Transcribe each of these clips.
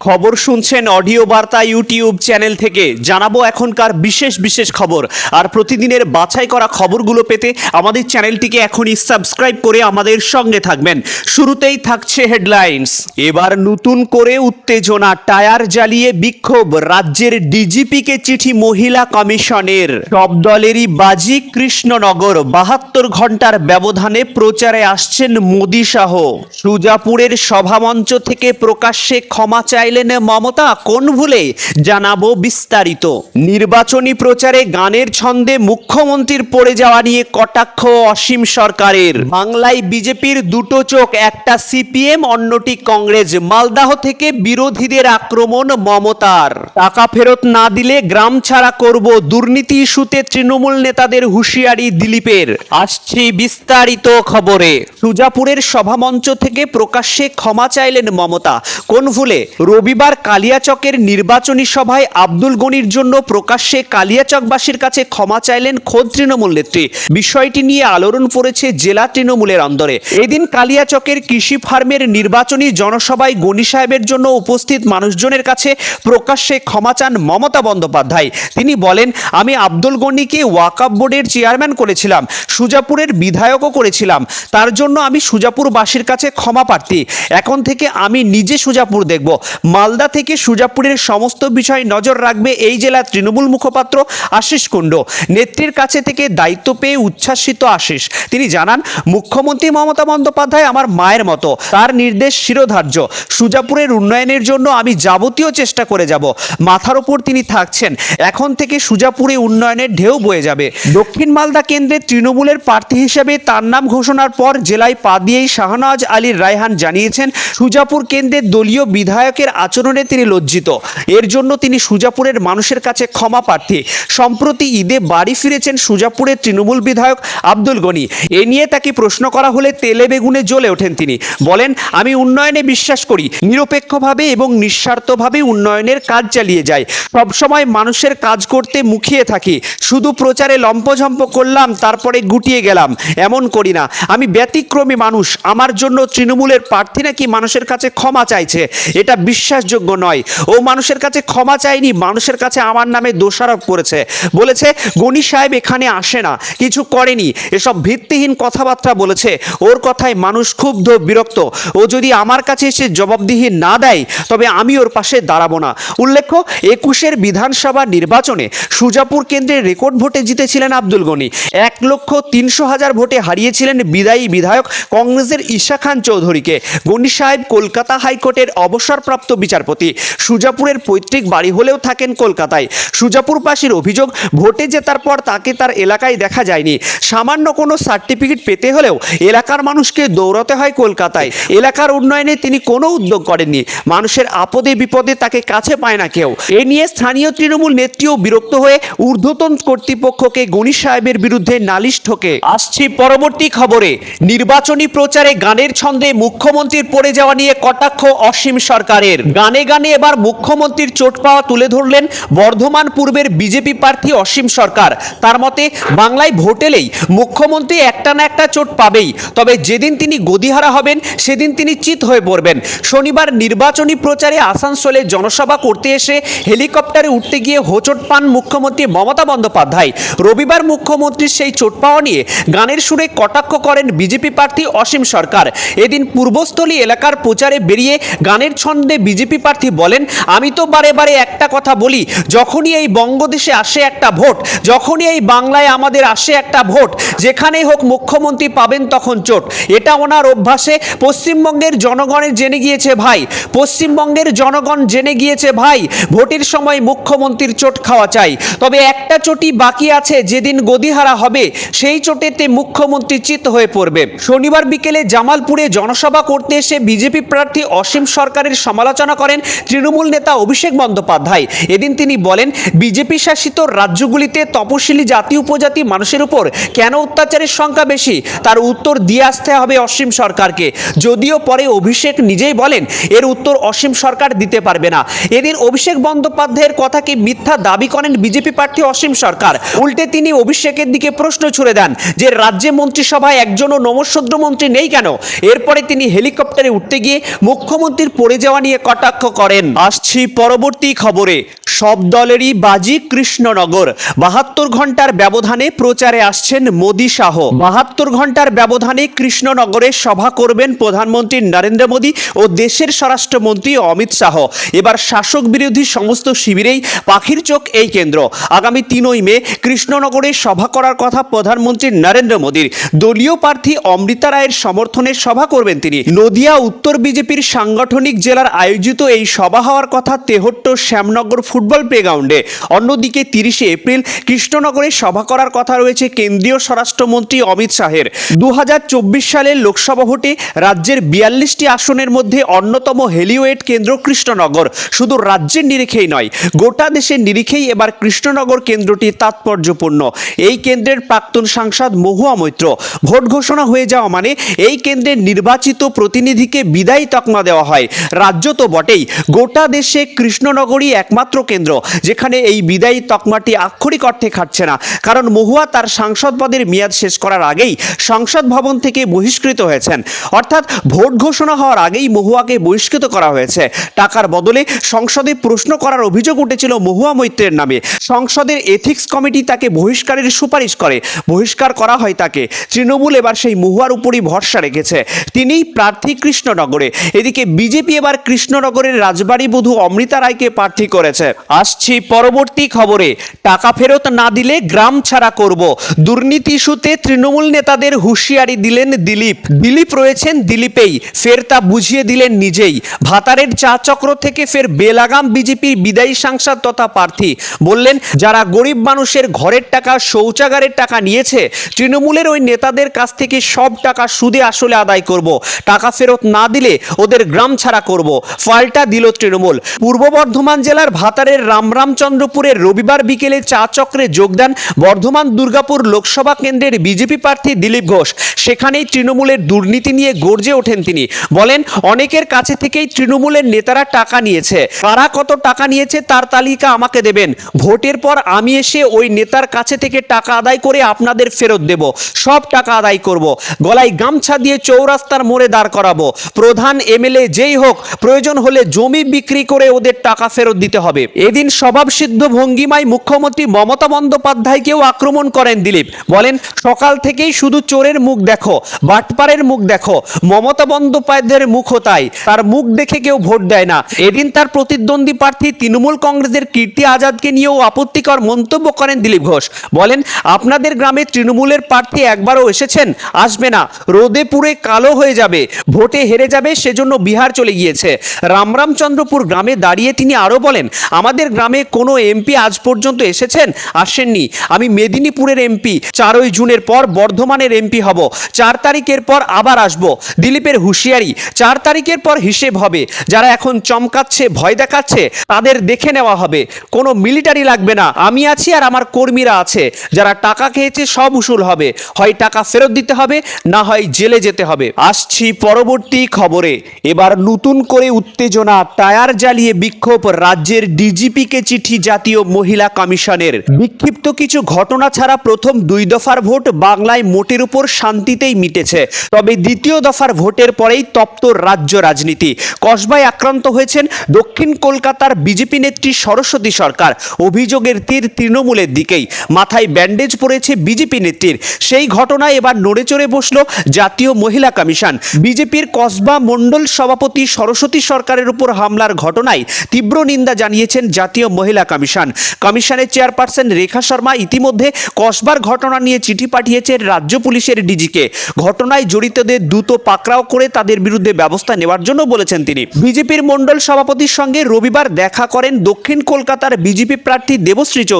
খবর শুনছেন অডিও বার্তা ইউটিউব চ্যানেল থেকে। জানাব এখনকার বিশেষ বিশেষ খবর। আর প্রতিদিনের বাছাই করা খবরগুলো পেতে আমাদের চ্যানেলটিকে এখনই সাবস্ক্রাইব করে আমাদের সঙ্গে থাকবেন। শুরুতেই থাকছে হেডলাইন্স। এবার নতুন করে উত্তেজনা, টায়ার জ্বালিয়ে বিক্ষোভ, রাজ্যের ডিজিপিকে চিঠি মহিলা কমিশনের। সব দলেরই বাজি কৃষ্ণনগর। বাহাত্তর ঘণ্টার ব্যবধানে প্রচারে আসছেন মোদি শাহ। সুজাপুরের সভামঞ্চ থেকে প্রকাশ্যে ক্ষমা চাইলেন মমতা কোন ভুলে? জানাব বিস্তারিত। নির্বাচনী প্রচারে গানের ছন্দে মুখ্যমন্ত্রীর পড়ে যাওয়া নিয়ে কটাক্ষ অসীম সরকারের। বাংলায় বিজেপির দুটো চোখ, একটা সিপিএম, অন্যটি কংগ্রেস। মালদাহ থেকে বিরোধীদের আক্রমণ মমতার। টাকা ফেরত না দিলে গ্রাম ছাড়া করব দুর্নীতি ইস্যুতে তৃণমূল নেতাদের হুঁশিয়ারি দিলীপের। আসছি বিস্তারিত খবরে। সুজাপুরের সভামঞ্চ থেকে প্রকাশ্যে ক্ষমা চাইলেন মমতা। কোন ভুলে? রবিবার কালিয়াচকের নির্বাচনী সভায় আব্দুল গনির জন্য প্রকাশ্যে কালিয়াচকবাসীর কাছে ক্ষমা চাইলেন খোদ তৃণমূল নেত্রী। বিষয়টি নিয়ে আলোড়ন পড়েছে জেলা তৃণমূলের অন্দরে এদিন কালিয়াচকের কৃষি ফার্মের নির্বাচনী জনসভায় গনি সাহেবের জন্য উপস্থিত মানুষজনের কাছে প্রকাশ্যে ক্ষমা চান মমতা বন্দ্যোপাধ্যায়। তিনি বলেন, আমি আব্দুল গনিকে ওয়াকাব বোর্ডের চেয়ারম্যান করেছিলাম, সুজাপুরের বিধায়কও করেছিলাম। তার জন্য আমি সুজাপুরবাসীর কাছে ক্ষমা প্রার্থী। এখন থেকে আমি নিজে সুজাপুর দেখব। মালদা থেকে সুজাপুরের সমস্ত বিষয় নজর রাখবে এই জেলার তৃণমূল মুখপাত্র আশিস কুণ্ড। নেত্রীর কাছে থেকে দায়িত্ব পেয়ে উচ্ছ্বাসিত আশিস। তিনি জানান, মুখ্যমন্ত্রী মমতা বন্দ্যোপাধ্যায় আমার মায়ের মতো। তার নির্দেশ শিরোধার্য। সুজাপুরের উন্নয়নের জন্য আমি যাবতীয় চেষ্টা করে যাব। মাথার ওপর তিনি থাকছেন। এখন থেকে সুজাপুরে উন্নয়নের ঢেউ বয়ে যাবে। দক্ষিণ মালদা কেন্দ্রে তৃণমূলের প্রার্থী হিসেবে তার নাম ঘোষণার পর জেলায় পা দিয়েই শাহনওয়াজ আলীর রায়হান জানিয়েছেন, সুজাপুর কেন্দ্রের দলীয় বিধায়কের আচরণে তিনি লজ্জিত। এর জন্য তিনি সুজাপুরের মানুষের কাছে ক্ষমা প্রার্থী। সম্প্রতি ঈদে বাড়ি ফিরেছেন সুজাপুরের তৃণমূল বিধায়ক আব্দুল গনি। এ নিয়ে তাকে প্রশ্ন করা হলে তেলে বেগুনে জ্বলে ওঠেন তিনি। বলেন, আমি উন্নয়নে বিশ্বাস করি, নিরপেক্ষভাবে এবং নিঃস্বার্থভাবে উন্নয়নের কাজ চালিয়ে যাই। সবসময় মানুষের কাজ করতে মুখিয়ে থাকি। শুধু প্রচারে লম্পঝম্প করলাম, তারপরে গুটিয়ে গেলাম। এমন করি না। আমি ব্যতিক্রমী মানুষ। আমার জন্য তৃণমূলের প্রার্থী নাকি মানুষের কাছে ক্ষমা চাইছে? এটা বিশ্বাসযোগ্য নয়। ও মানুষের কাছে ক্ষমা চায়নি, মানুষের কাছে আমার নামে দোষারোপ করেছে। বলেছে গনি সাহেব এখানে আসে না, কিছু করেনি। এসব ভিত্তিহীন কথাবার্তা বলেছে। ওর কথায় মানুষ ক্ষুব্ধ, বিরক্ত। ও যদি আমার কাছে এসে জবাবদিহি না দেয়, তবে আমি ওর পাশে দাঁড়াবো না। উল্লেখ্য, একুশের বিধানসভা নির্বাচনে সুজাপুর কেন্দ্রে রেকর্ড ভোটে জিতেছিলেন আব্দুল গনি। এক লক্ষ তিনশো হাজার ভোটে হারিয়েছিলেন বিদায়ী বিধায়ক কংগ্রেসের ঈশা খান চৌধুরীকে। গনি সাহেব কলকাতা হাইকোর্টের অবসরপ্রাপ্ত বিচারপতি। সুজাপুরের পৈতৃক বাড়ি হলেও থাকেন কলকাতায়। সুজাপুরবাসীর অভিযোগ, ভোটে জেতার পর তাকে তার এলাকায় দেখা যায়নি। সামান্য কোনো সার্টিফিকেট পেতে হলেও এলাকার মানুষকে দৌড়াতে হয় কলকাতায়। এলাকার উন্নয়নে তিনি কোনো উদ্যোগ করেননি। মানুষের আপদে বিপদে তাকে কাছে পায় না কেউ। এ নিয়ে স্থানীয় তৃণমূল নেত্রীও বিরক্ত হয়ে ঊর্ধ্বতন কর্তৃপক্ষকে গণি সাহেবের বিরুদ্ধে নালিশ ঠোকে। আসছি পরবর্তী খবরে। নির্বাচনী প্রচারে গানের ছন্দে মুখ্যমন্ত্রীর পড়ে যাওয়া নিয়ে কটাক্ষ অসীম সরকারের। গানে গানে এবার মুখ্যমন্ত্রীর চোট পাওয়া তুলে ধরলেন বর্ধমান পূর্বের বিজেপি প্রার্থী অসীম সরকার। তার মতে, বাংলায় ভোট এলেই মুখ্যমন্ত্রী একটা না একটা চোট পাবেই। তবে যেদিন তিনি গদিহারা হবেন, সেদিন তিনি চিত হয়ে পড়বেন। শনিবার নির্বাচনী প্রচারে আসানসোলে জনসভা করতে এসে হেলিকপ্টারে উঠতে গিয়ে হোচট পান মুখ্যমন্ত্রী মমতা বন্দ্যোপাধ্যায়। রবিবার মুখ্যমন্ত্রীর সেই চোট পাওয়া নিয়ে গানের সুরে কটাক্ষ করেন বিজেপি প্রার্থী অসীম সরকার। এদিন পূর্বস্থলী এলাকার প্রচারে বেরিয়ে গানের ছন্দে বিজেপি প্রার্থী বলেন, আমি তো বারে বারে একটা কথা বলি, যখনই এই বঙ্গদেশে আসে একটা ভোট, যখনই এই বাংলায় আমাদের আসে একটা ভোট, যেখানেই হোক মুখ্যমন্ত্রী পাবেন তখন চোট। এটা ওনার অভ্যাসে। পশ্চিমবঙ্গের জনগণের জেনে গিয়েছে, ভাই, পশ্চিমবঙ্গের জনগণ জেনে গিয়েছে, ভাই, ভোটের সময় মুখ্যমন্ত্রীর চোট খাওয়া চাই। তবে একটা চোটই বাকি আছে, যেদিন গদিহারা হবে, সেই চোটেতে মুখ্যমন্ত্রী চিত হয়ে পড়বে। শনিবার বিকেলে জামালপুরে জনসভা করতে এসে বিজেপি প্রার্থী অসীম সরকারের সমালোচনা করেন তৃণমূল নেতা অভিষেক বন্দ্যোপাধ্যায়। এদিন তিনি বলেন, বিজেপি শাসিত রাজ্যগুলিতে তপশিলি জাতি, উপজাতি মানুষের উপর কেন অত্যাচারের সংখ্যা বেশি? তার উত্তর দিয়ে আসতে হবে অসীম সরকারকে। যদিও পরে অভিষেক নিজেই বলেন, এর উত্তর অসীম সরকার দিতে পারবে না। এদিন অভিষেক বন্দ্যোপাধ্যায়ের কথাকে মিথ্যা দাবি করেন বিজেপি প্রার্থী অসীম সরকার। উল্টে তিনি অভিষেকের দিকে প্রশ্ন ছুড়ে দেন যে, রাজ্যে মন্ত্রিসভায় একজনও নমস্যদ্র মন্ত্রী নেই কেন? এরপরে তিনি হেলিকপ্টারে উঠতে গিয়ে মুখ্যমন্ত্রীর পড়ে যাওয়া নিয়ে কটাক্ষ করেন। আসছি পরবর্তী খবরে। সব দলেরই বাজি কৃষ্ণনগর। বাহাত্তর ঘণ্টার ব্যবধানে প্রচারে আসছেন মোদি শাহ। বাহাত্তর ঘণ্টার ব্যবধানে কৃষ্ণনগরে সভা করবেন প্রধানমন্ত্রী নরেন্দ্র মোদী ও দেশের স্বরাষ্ট্রমন্ত্রী অমিত শাহ। এবার শাসক বিরোধী সমস্ত শিবিরেই পাখির চোখ এই কেন্দ্র। আগামী তিনই মে কৃষ্ণনগরে সভা করার কথা প্রধানমন্ত্রী নরেন্দ্র মোদীর। দলীয় প্রার্থী অমৃতা রায়ের সমর্থনে সভা করবেন তিনি। নদিয়া উত্তর বিজেপির সাংগঠনিক জেলার আয়োজিত এই সভা হওয়ার কথা তেহট্ট শ্যামনগর ফুটবল প্লেগ্রাউন্ডে। অন্যদিকে তিরিশে এপ্রিল কৃষ্ণনগরে সভা করার কথা রয়েছে কেন্দ্রীয় স্বরাষ্ট্রমন্ত্রী অমিত শাহের। দু হাজার চব্বিশ সালের লোকসভা ভোটে রাজ্যের বিয়াল্লিশটি আসনের মধ্যে অন্যতম হেলিওয়েট কেন্দ্র কৃষ্ণনগর। শুধু রাজ্যের নিরিখেই নয়, গোটা দেশের নিরিখেই এবার কৃষ্ণনগর কেন্দ্রটি তাৎপর্যপূর্ণ। এই কেন্দ্রের প্রাক্তন সাংসদ মহুয়া মৈত্র। ভোট ঘোষণা হয়ে যাওয়া মানে এই কেন্দ্রের নির্বাচিত প্রতিনিধিকে বিদায়ী তকমা দেওয়া হয়। রাজ্য তো বটেই। গোটা দেশে কৃষ্ণনগরই একমাত্র কেন্দ্র, যেখানে এই বিদায়ী তকমাটি আক্ষরিক অর্থে খাটছে না। কারণ মহুয়া তার সাংসদ পদের মেয়াদ শেষ করার আগেই সংসদ ভবন থেকে বহিষ্কৃত হয়েছেন। অর্থাৎ ভোট ঘোষণা হওয়ার আগেই মহুয়াকে বহিষ্কৃত করা হয়েছে। টাকার বদলে সংসদে প্রশ্ন করার অভিযোগ উঠেছিল মহুয়া মৈত্রের নামে। সংসদের এথিক্স কমিটি তাকে বহিষ্কারের সুপারিশ করে। বহিষ্কার করা হয় তাকে। তৃণমূল এবার সেই মহুয়ার উপরই ভরসা রেখেছে। তিনিই প্রার্থী কৃষ্ণনগরে। এদিকে বিজেপি এবার কৃষ্ণনগরের রাজবাড়ী বধূ অমৃতা রায়কে প্রার্থী করেছে। আসছি পরবর্তী খবরে। টাকা ফেরত না দিলে গ্রাম ছাড়া করব। দুর্নীতি ইস্যুতে তৃণমূল নেতাদের হুঁশিয়ারি দিলেন দিলীপ। দিলীপ রয়েছেন দিলীপেই। ফের তা বুঝিয়ে দিলেন নিজেই। ভাতারের চা চক্র থেকে ফের বেলাগাম বিজেপির বিদায়ী সাংসদ তথা প্রার্থী। বললেন, যারা গরিব মানুষের ঘরের টাকা, শৌচাগারের টাকা নিয়েছে, তৃণমূলের ওই নেতাদের কাছ থেকে সব টাকা সুদে আসলে আদায় করব। টাকা ফেরত না দিলে ওদের গ্রাম ছাড়া করব। ফালটা দিল তৃণমূল। পূর্ব বর্ধমান জেলার ভাতারের রামরামচন্দ্রপুরের রবিবার বিকেলে চা চক্রে যোগ দেন বর্ধমান দুর্গাপুর লোকসভা কেন্দ্রের বিজেপি প্রার্থী দিলীপ ঘোষ। সেখানেই তৃণমূলের দুর্নীতি নিয়ে গর্জে ওঠেন তিনি। বলেন, অনেকের কাছে থেকেই তৃণমূলের নেতারা টাকা নিয়েছে। কারা কত টাকা নিয়েছে তার তালিকা আমাকে দেবেন। ভোটের পর আমি এসে ওই নেতার কাছে থেকে টাকা আদায় করে আপনাদের ফেরত দেব। সব টাকা আদায় করব। গলায় গামছা দিয়ে চৌরাস্তার মোড়ে দাঁড় করাবো। প্রধান এমএলএ যেই হোক, প্রয়োজন হলে জমি বিক্রি করে ওদের টাকা ফেরত দিতে হবে। এদিন স্বভাবসিদ্ধ ভঙ্গিমায় মুখ্যমন্ত্রী মমতা বন্দ্যোপাধ্যায়কেও আক্রমণ করেন দিলীপ। বলেন, সকাল থেকেই শুধু চোরের মুখ দেখো, বাটপারের মুখ দেখো। মমতা বন্দ্যোপাধ্যায়ের মুখও তাই। তার মুখ দেখে কেউ ভোট দেয় না। এদিন তার প্রতিদ্বন্দ্বী প্রার্থী তৃণমূল কংগ্রেসের কীর্তি আজাদকে নিয়েও আপত্তিকর মন্তব্য করেন দিলীপ ঘোষ। বলেন, আপনাদের গ্রামে তৃণমূলের প্রার্থী একবারও এসেছেন, আসবে না। রোদে পুড়ে কালো হয়ে যাবে, ভোটে হেরে যাবে, সেজন্য বিহার চলে গিয়েছে। রামরামচন্দ্রপুর গ্রামে দাঁড়িয়ে তিনি আরও বলেন, আমাদের গ্রামে কোনো এমপি আজ পর্যন্ত এসেছেন? আসেননি। আমি মেদিনীপুরের এমপি। চারই জুনের পর বর্ধমানের এমপি হব। চার তারিখের পর আবার আসব। দিলীপের হুঁশিয়ারি, চার তারিখের পর হিসেব হবে। যারা এখন চমকাচ্ছে, ভয় দেখাচ্ছে, তাদের দেখে নেওয়া হবে। কোনো মিলিটারি লাগবে না। আমি আছি আর আমার কর্মীরা আছে। যারা টাকা খেয়েছে সব উসুল হবে। হয় টাকা ফেরত দিতে হবে, না হয় জেলে যেতে হবে। আসছি পরবর্তী খবরে। এবার নতুন করে উত্তেজনা টায়ার জ্বালিয়ে বিক্ষোভ রাজ্যের ডিজিপিকে চিঠি জাতীয় মহিলা কমিশনের। বিক্ষিপ্ত কিছু ঘটনা ছাড়া প্রথম দুই দফার ভোট বাংলায় মোটের উপর শান্তিতেই মিটেছে। তবে দ্বিতীয় দফার ভোটের পরেই তপ্ত রাজ্য রাজনীতি। কসবায় আক্রান্ত হয়েছেন দক্ষিণ কলকাতার বিজেপি নেত্রী সরস্বতী সরকার। অভিযোগের তীর তৃণমূলের দিকেই। মাথায় ব্যান্ডেজ পড়েছে বিজেপি নেত্রীর। সেই ঘটনায় এবার নড়ে চড়ে বসল জাতীয় মহিলা কমিশন। বিজেপির কসবা মণ্ডল সভাপতি সরস্বতী সরকারের উপর হামলার ঘটনায় তীব্র নিন্দা জানিয়েছেন জাতীয় মহিলা কমিশন। কমিশনের চেয়ারপারসন রেখা শর্মা ইতিমধ্যে কসবার ঘটনা নিয়ে চিঠি পাঠিয়েছেন রাজ্য পুলিশের ডিজিকে। ঘটনায় জড়িতদের দ্রুত পাকড়াও করে তাদের বিরুদ্ধে ব্যবস্থা নেওয়ার জন্য বলেছেন তিনি। বিজেপির মণ্ডল সভাপতির সঙ্গে রবিবার দেখা করেন দক্ষিণ কলকাতার বিজেপি প্রার্থী দেবশ্রী চৌধুরী।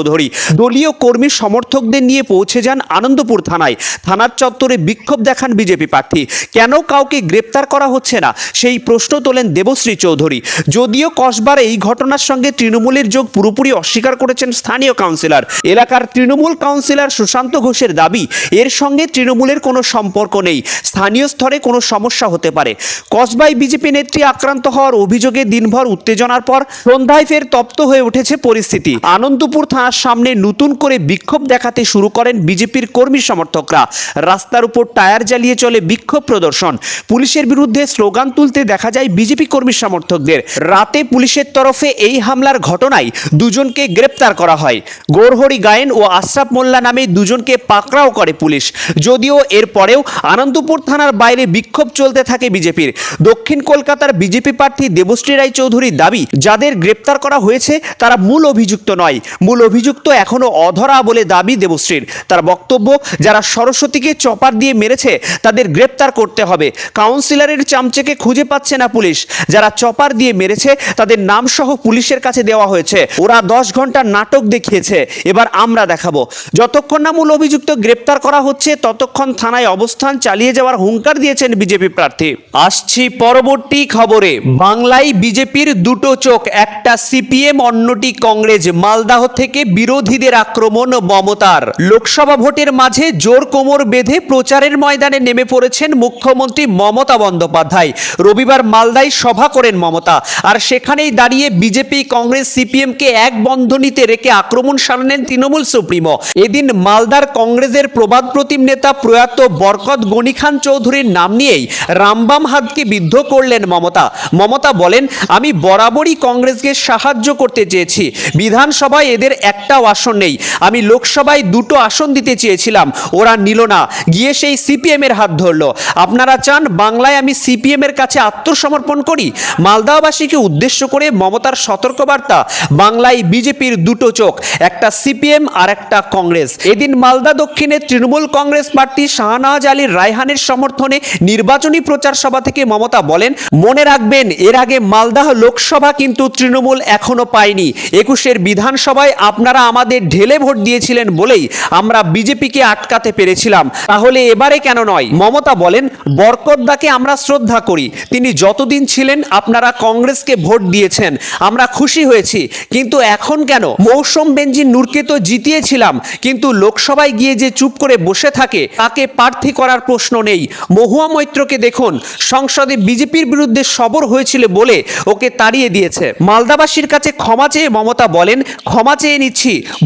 দলীয় কর্মী সমর্থকদের নিয়ে পৌঁছে যান আনন্দপুর থানায়। থানার চত্বরে বিক্ষোভ দেখান বিজেপি প্রার্থী। কেন কাউকে গ্রেপ্তার করা হচ্ছে না? সেই প্রশ্ন তোলেন দেবশ্রী চৌধুরী। যদিও কসবার এই ঘটনার সঙ্গে তৃণমূলের যোগ পুরোপুরি অস্বীকার করেছেন স্থানীয় কাউন্সিলর। এলাকার তৃণমূল কাউন্সিলর সুশান্ত ঘোষের দাবি, এর সঙ্গে তৃণমূলের কোনো সম্পর্ক নেই। স্থানীয় স্তরে কোনো সমস্যা হতে পারে। কসবায় বিজেপি নেত্রী আক্রান্ত হওয়ার অভিযোগে দিনভর উত্তেজনার পর সন্ধ্যায় ফের তপ্ত হয়ে উঠেছে পরিস্থিতি। আনন্দপুর থানা থানার সামনে নতুন করে বিক্ষোভ দেখাতে শুরু করেন বিজেপির কর্মী সমর্থকরা। রাস্তার উপর টায়ার জ্বালিয়ে চলে বিক্ষোভ প্রদর্শন। পুলিশের বিরুদ্ধে স্লোগান তুলতে দেখা যায় বিজেপি কর্মী সমর্থকদের। রাতে পুলিশের তরফে এই হামলার ঘটনায় দুজনকে গ্রেপ্তার করা হয়। গৌরহরি গায়েন ও আশরাফ মোল্লা নামে দুজনকে পাকড়াও করে পুলিশ। যদিও এরপরেও আনন্দপুর থানার বাইরে বিক্ষোভ চলতে থাকে বিজেপির। দক্ষিণ কলকাতার বিজেপি প্রার্থী দেবশ্রী রায় চৌধুরীর দাবি, যাদের গ্রেপ্তার করা হয়েছে, তারা মূল অভিযুক্ত নয়। মূল অভিযুক্ত এখনও অধরা বলে দাবি দেবশ্রীর। তার বক্তব্য, যারা সরস্বতীকে চপার দিয়ে মেরেছে, তাদের গ্রেপ্তার করতে হবে। কাউন্সিলরের চামচেকে খুঁজে পাচ্ছে না পুলিশ। যারা চপার দিয়ে মেরেছে, তাদের নাম সহ পুলিশের কাছে দেওয়া হয়েছে। ওরা দশ ঘণ্টার নাটক দেখিয়েছে। এবার আমরা দেখাবো। যতক্ষণ না মূল অভিযুক্ত গ্রেপ্তার করা হচ্ছে, ততক্ষণ থানায় অবস্থান চালিয়ে যাওয়ার হুঙ্কার দিয়েছেন বিজেপি প্রার্থী। আসছি পরবর্তী খবরে। বাংলায় বিজেপির দুটো চোখ, একটা সিপিএম, অন্যটি কংগ্রেস। মালদাহ থেকে বিরোধীদের আক্রমণ মমতার। লোকসভা ভোটের মাঝে জোর কোমর বেঁধে প্রচারের ময়দানে নেমে পড়েছেন মুখ্যমন্ত্রী মমতা বন্দ্যোপাধ্যায়। রবিবার মালদায় সভা করেন মমতা। আর সেখানেই দাঁড়িয়ে বিজেপি, কংগ্রেস সিপিএমকে এক বন্ধনীতে রেখে আক্রমণ সারলেন তৃণমূল সুপ্রিমো। এদিন মালদার কংগ্রেসের প্রবাদ প্রতিম নেতা প্রয়াত বরকত গনি খান চৌধুরীর নাম নিয়েই রামবাম হাতকে বিদ্ধ করলেন মমতা। মমতা বলেন, আমি বরাবরই কংগ্রেসকে সাহায্য করতে চেয়েছি। বিধানসভায় এদের একটাও আসন নেই। আমি লোকসভায় দুটো আসন দিতে চেয়েছিলাম। ওরা নিল না। গিয়ে সেই সিপিএম এর হাত ধরলো। আপনারা চান বাংলায় আমি সিপিএম এর কাছে আত্মসমর্পণ করি? মালদাবাসীকে উদ্দেশ্য করে মমতার সতর্কবার্তা, বাংলায় বিজেপির দুটো চোখ, একটা সিপিএম আর একটা কংগ্রেস। এদিন মালদা দক্ষিণে তৃণমূল কংগ্রেস প্রার্থী শাহনাজ আলী রায়হানের সমর্থনে নির্বাচনী প্রচার সভা থেকে মমতা বলেন, মনে রাখবেন, এর আগে মালদাহ লোকসভা কিন্তু তৃণমূল এখনও পায়নি। একুশের বিধানসভায় আপনারা আমাদের ঢেলে ভোট দিয়েছিলেন বলেই আমরা বিজেপিকে আটকাতে পেরেছিলাম। তাহলে এবারে কেন নয়? মমতা বলেন বরকতদাকে আমরা শ্রদ্ধা করি। তিনি যতদিন ছিলেন আপনারা কংগ্রেসকে ভোট দিয়েছেন। আমরা খুশি হয়েছি। কিন্তু এখন কেন? মৌসুম বেঞ্জিন নূরকে তো জিতিয়েছিলাম। কিন্তু লোকসভায় গিয়ে যে চুপ করে বসে থাকে, তাকে প্রার্থী করার প্রশ্ন নেই। মহুয়া মৈত্রকে দেখুন, সংসদে বিজেপির বিরুদ্ধে সবর হয়েছিল বলে ওকে তাড়িয়ে দিয়েছে। মালদাবাসীর কাছে ক্ষমা চেয়ে মমতা বলেন, ক্ষমা চেয়ে নিচ্ছি।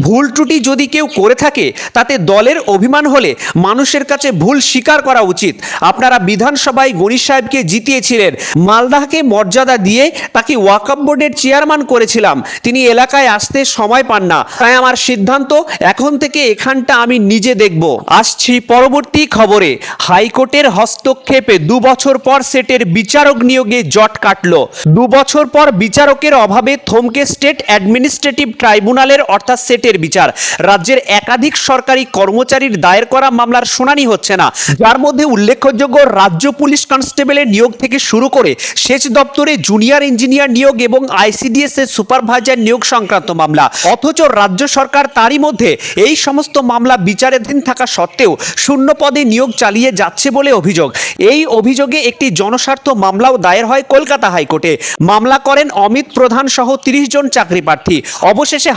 ভুল ত্রুটি যদি কেউ করে থাকে, তাতে দলের অভিমান হলে মানুষের কাছে ভুল স্বীকার করা উচিত। আপনারা বিধানসভায় গণি সাহেবকে জিতিয়েছিলেন। মালদাহকে মর্যাদা দিয়ে তাকে ওয়াকআপ বোর্ডের চেয়ারম্যান করেছিলাম। তিনি এলাকায় আসতে সময় পান না। তাই আমার সিদ্ধান্ত, এখন থেকে এখানটা আমি নিজে দেখব। আসছি পরবর্তী খবরে। হাইকোর্টের হস্তক্ষেপে দু বছর পর সেটের বিচারক নিয়োগে জট কাটল। দু বছর পর বিচারকের অভাবে থমকে স্টেট অ্যাডমিনিস্ট্রেটিভ ট্রাইব্যুনালের অর্থাৎ সেটের বিচার। রাজ্যের একাধিক সরকারি কর্মচারীর দায়ের করা মামলার শুনানি হচ্ছে না। যার মধ্যে উল্লেখযোগ্য রাজ্য পুলিশ কনস্টেবলের নিয়োগ থেকে শুরু করে সেচ দপ্তরে জুনিয়র ইঞ্জিনিয়ার নিয়োগ এবং আইসিডিএস এর সুপারভাইজার নিয়োগ সংক্রান্ত মামলা। অথচ রাজ্য সরকার তারই মধ্যে এই সমস্ত মামলা বিচারাধীন থাকা সত্ত্বেও শূন্য পদে নিয়োগ চালিয়ে যাচ্ছে বলে অভিযোগ। এই অভিযোগে একটি জনস্বার্থ মামলাও দায়ের হয় কলকাতা হাইকোর্টে। মামলা করেন অমিত প্রধান সহ তিরিশ জন চাকরি প্রার্থী অবশেষে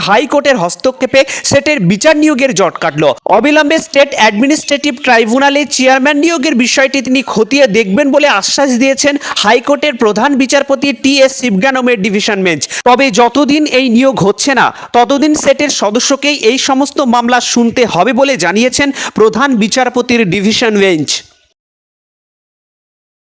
হাইকোর্টের হস্তক্ষেপে সেটের বিচার নিয়োগের জট কাটল। অবিলম্বে স্টেট অ্যাডমিনিস্ট্রেটিভ ট্রাইব্যুনালে চেয়ারম্যান নিয়োগের বিষয়টি তিনি খতিয়ে দেখবেন বলে আশ্বাস দিয়েছেন হাইকোর্টের প্রধান বিচারপতি টি এস শিবগানমের ডিভিশন বেঞ্চ। তবে যতদিন এই নিয়োগ হচ্ছে না, ততদিন সেটের সদস্যকেই এই সমস্ত মামলা শুনতে হবে বলে জানিয়েছেন প্রধান বিচারপতির ডিভিশন বেঞ্চ।